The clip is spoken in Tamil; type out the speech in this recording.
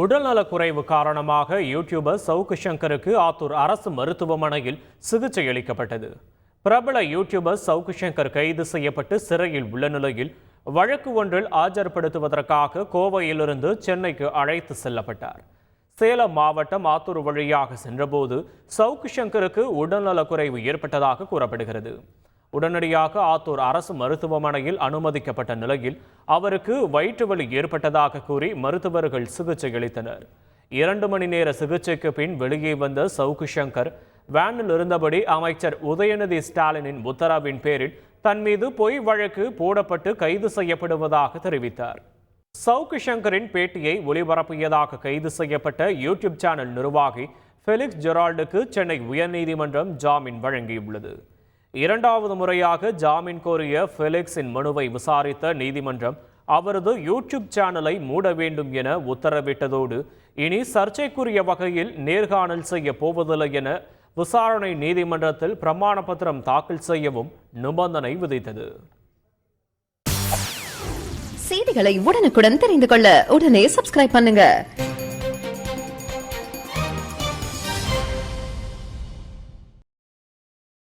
உடல்நலக்குறைவு காரணமாக யூடியூபர் சவுக்கு சங்கருக்கு ஆத்தூர் அரசு மருத்துவமனையில் சிகிச்சை அளிக்கப்பட்டது. பிரபல யூடியூபர் சவுக்கு சங்கர் கைது செய்யப்பட்டு சிறையில் உள்ள நிலையில் வழக்கு ஒன்றில் ஆஜர்படுத்துவதற்காக கோவையிலிருந்து சென்னைக்கு அழைத்து செல்லப்பட்டார். சேலம் மாவட்டம் ஆத்தூர் வழியாக சென்றபோது சவுக்கு சங்கருக்கு உடல்நலக்குறைவு ஏற்பட்டதாக கூறப்படுகிறது. உடனடியாக ஆத்தூர் அரசு மருத்துவமனையில் அனுமதிக்கப்பட்ட நிலையில் அவருக்கு வயிற்று வலி ஏற்பட்டதாக கூறி மருத்துவர்கள் சிகிச்சை அளித்தனர். இரண்டு மணி நேர சிகிச்சைக்கு பின் வெளியே வந்த சவுக்கு சங்கர் வேனில் இருந்தபடி அமைச்சர் உதயநிதி ஸ்டாலினின் உத்தரவின் பேரில் தன் மீது பொய் வழக்கு போடப்பட்டு கைது செய்யப்படுவதாக தெரிவித்தார். சவுக்கு சங்கரின் பேட்டியை ஒளிபரப்பியதாக கைது செய்யப்பட்ட யூடியூப் சேனல் நிர்வாகி ஃபெலிக்ஸ் ஜெரால்டுக்கு சென்னை உயர்நீதிமன்றம் ஜாமீன் வழங்கியுள்ளது. இரண்டாவது முறையாக ஜாமீன் கோரிய ஃபெலிக்ஸின் மனுவை விசாரித்த நீதிமன்றம் அவரது யூடியூப் சேனலை மூட வேண்டும் என உத்தரவிட்டதோடு இனி சர்ச்சைக்குரிய வகையில் நேர்காணல் செய்ய போவதில்லை என விசாரணை நீதிமன்றத்தில் பிரமாண பத்திரம் தாக்கல் செய்யவும் நிபந்தனை விதித்தது. செய்திகளை உடனுக்குடன் தெரிந்து கொள்ள உடனே சப்ஸ்கிரைப் பண்ணுங்க.